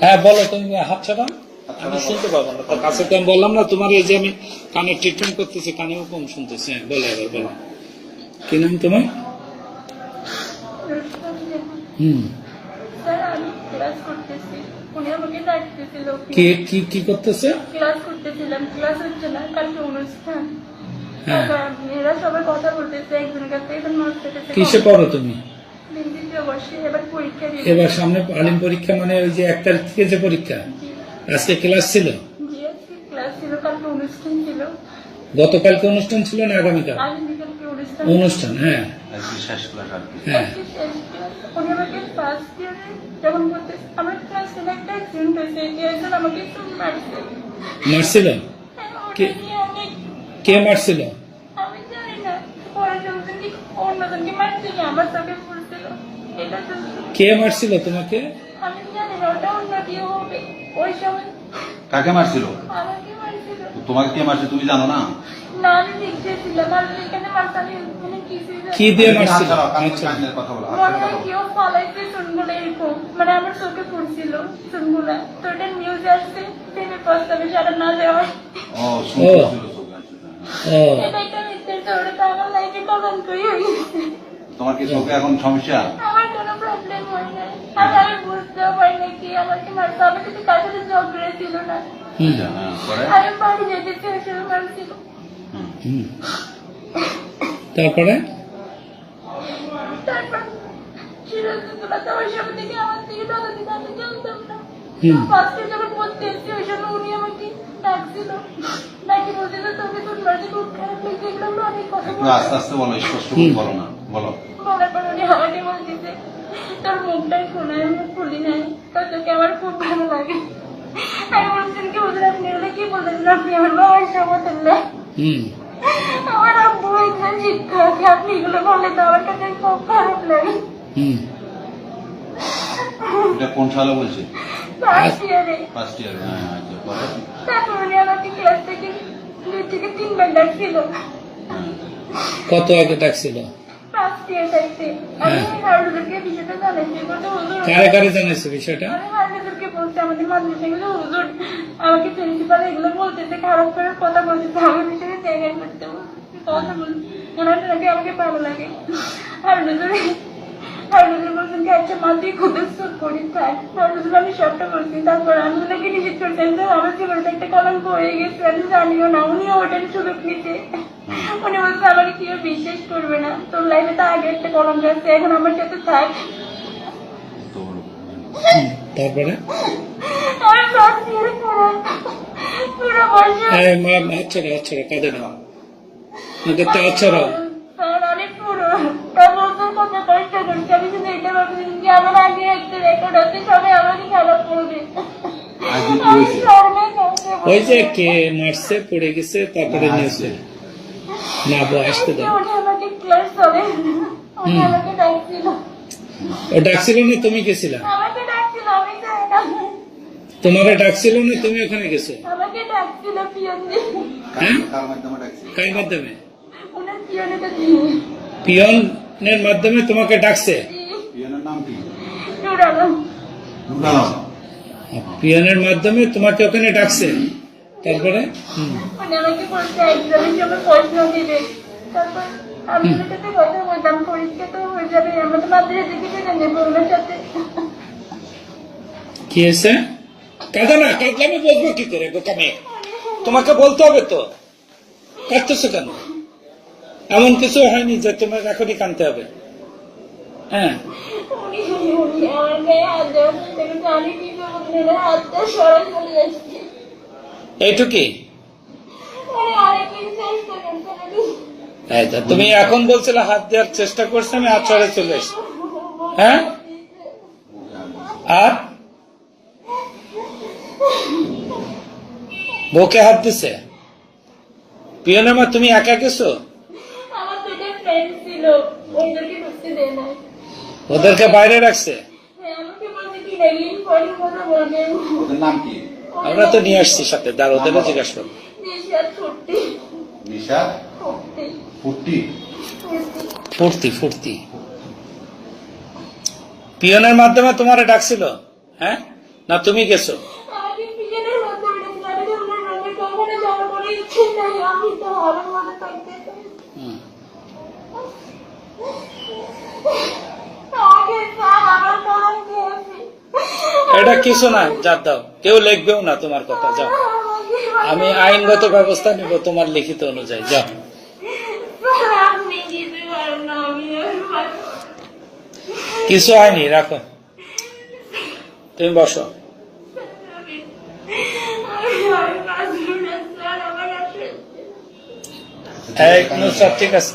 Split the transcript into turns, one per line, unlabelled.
হ্যাঁ বলো তুমি হাত আমি শুনতে পাবো না। কাছে তো আমি বললাম না তোমার এই যে আমি কানে ট্রিটমেন্ট করতেছি কানেও কম শুনতেছি। হ্যাঁ বলো এবার বলো। কি নাম তোমার? হুম। কি কি কি করতেছে?
ক্লাস করতেছিলাম। ক্লাস হচ্ছে না কালকে অনুষ্ঠান।
হ্যাঁ।
সবাই কথা বলতেছে একজনের কাছে
কিসে পড়ো তুমি?
এবার পরীক্ষা দিবে
এবার সামনে আলিম পরীক্ষা মানে ওই যে এক তারিখ থেকে যে পরীক্ষা। আজকে ক্লাস ছিল?
জিএসসি ক্লাস অনুষ্ঠান ছিল।
গতকালকে অনুষ্ঠান ছিল না আগামীকাল?
অনুষ্ঠান।
অনুষ্ঠান হ্যাঁ। হ্যাঁ।
আজকে শেষ ক্লাস। উনি আমাকে ফার্স্ট ইয়ারে যখন বলতে আমার ক্লাস টেনে একটা অ্যাক্সিডেন্ট হয়েছে এই একজন আমাকে চুন মারছে।
মারছিল?
হ্যাঁ,
কে মারছিল
আমি জানি না পরে যখন কি অন্যজনকে আমার চোখে পড়ছিল এটা তো
কে মারছিল তোমাকে?
আমি জানি না ওটা অন্য কেউ হবে ওই সময়
কাকে মারছিল?
আমাকে মারছিল
তোমাকে কে মারছে তুমি জানো না?
না আমি দেখতেছিলাম আর এখানে মারতে মানে কিছুই
কি দিয়ে মারছিল?
ছাড়াও, কানে-
আচ্ছা।
কানের কথা বলো,
মনে হয় কেউ এরকম। মানে আমার চোখে পড়ছিল চুনগুলা। তো এটা নিউজ আসছে প্রেমে প্রস্তাবে সারা না যাওয়া
ও চোখে, আচ্ছা, হ্যাঁ।
এটা
তোমার কি চোখে এখন সমস্যা?
আমার কোনো প্রবলেম হয় না আর আমি বুঝতেও পারি না কি আমাকে মারতে আমি কিন্তু কার সাথে ঝগড়া ছিল না।
হুম
পরে?
আমি বাড়ি যেতে চেয়েছিল মারছিল।
হুম।
হুম তারপরে?
তারপর সিরাজুদ্দৌলা যাওয়ার সময় থেকে আমার থেকে টাকা দিতে আমি জানতাম না। ফার্স্টে যখন পড়তে এসেছি ওই সময় উনি আমাকে ডাকছিল ডাকি বলছিল তোকে তোর বাড়িতে খুব খারাপ লেগেছে এগুলো আমরা অনেক কথা
একটু
বলছি
আস্তে আস্তে বলো স্পষ্ট করে বলো না বলো।
বলার পর উনি আমাকে বলতেছে তোর মুখটাই খোলা মুখ খুলি নাই। তোর তোকে আমার খুব ভালো লাগে। আমি বলছেন কি বলছেন আপনি? এগুলো কি বলতেছেন আপনি? আমার বাবার সমতল আমার আব্বু একজন শিক্ষক আপনি এগুলো বললে তো আমার কাছে খুব খারাপ লাগে।
এটা কোন সালে বলছে?
ফার্স্ট ইয়ারে
ফার্স্ট ইয়ার হ্যাঁ আচ্ছা পরে?
তারপর উনি আমাকে ক্লাস থেকে দুই থেকে তিনবার ডাকছিল।
হ্যাঁ।
কত আগে ডাকছিল?
হুজুর
কারে কারে জানাইছে বিষয়টা?
আমাদের হুজুর আমাকে প্রিন্সিপাল এগুলো বলতেছে খারাপ করে কথা বলতেছে আমার বিষয়ে জায়গায় করতে। কথা বলছি ওনার নাকি আমাকে ভালো লাগে। হারুদের বলছেন করি আমি সবটা তারপর আমি ওনাকে নিষেধ করতেন যে আমার জীবনে একটা কলঙ্ক হয়ে গেছে আমি জানিও না। উনিও ওটার সুযোগ নিতে উনি বলছে আমাকে কেউ বিশ্বাস করবে না। তোর লাইফে তো আগে একটা কলঙ্ক আছে এখন আমার সাথে থাক।
তারপরে? আচ্ছা আচ্ছা কাঁদে না। ওদের তো আচ্ছা
স্যার আমি পুরো বছর কত কষ্ট করছি আমি শুধু এটা ভাবছি যে আমার আগে একটা রেকর্ড আছে সবাই আমাকে খারাপ করবে
আজকে কি
আমি
হয়েছে?
শর্মে কাউকে
ওই যে কে মারছে পড়ে গেছে তারপরে নিয়েছে? না বউ আসতে দাও। ও ডাকছিল না তুমি গেছিলা?
আমাকে ডাকছিল না।
তোমারে ডাকছিল না তুমি ওখানে গেছো? হ্যাঁ?
কার মাধ্যমে
পিয়নের মাধ্যমে তোমাকে ডাকছে?
পিয়নের নাম কি।
পিয়নের মাধ্যমে তোমাকে ওখানে ডাকছে। তারপরে?
মানে
কি হয়েছে? কাঁদো না কাঁদলে আমি বলব কি করে বোকামে তোমাকে বলতে হবে তো। কাঁদতেছো কেন? এমন কিছু হয়নি যে তোমার এখনই কানতে হবে। হ্যাঁ। এইটুকি? তুমি এখন বলছিলে হাত দেওয়ার চেষ্টা করছে আমি হাত ছড়ে চলে এসছি। হ্যাঁ? আর? বউকে হাত দিছে? পিয়নের মা তুমি একা গেছো? ওদেরকে বাইরে রাখছে
হ্যাঁ, আমাকে বলছে কি রেলিং পরে কথা বলবেন
ওদের নাম কি?
আমরা তো নিয়ে আসছি সাথে দাঁড় ওদেরও জিজ্ঞাসা করব
নিশা ফুটি
ফুর্তি। ফুর্তি? পিয়নের মাধ্যমে তোমারে ডাকছিল হ্যাঁ?
না তুমি গেছো?
আমাকে
এটা কিছু না যার দাও কেউ লিখবেও না তোমার কথা যাও। আমি আইনগত ব্যবস্থা নিব তোমার লিখিত অনুযায়ী যাও।
কিছু
হয়নি রাখো। তুমি বসো। ঠিক আছে।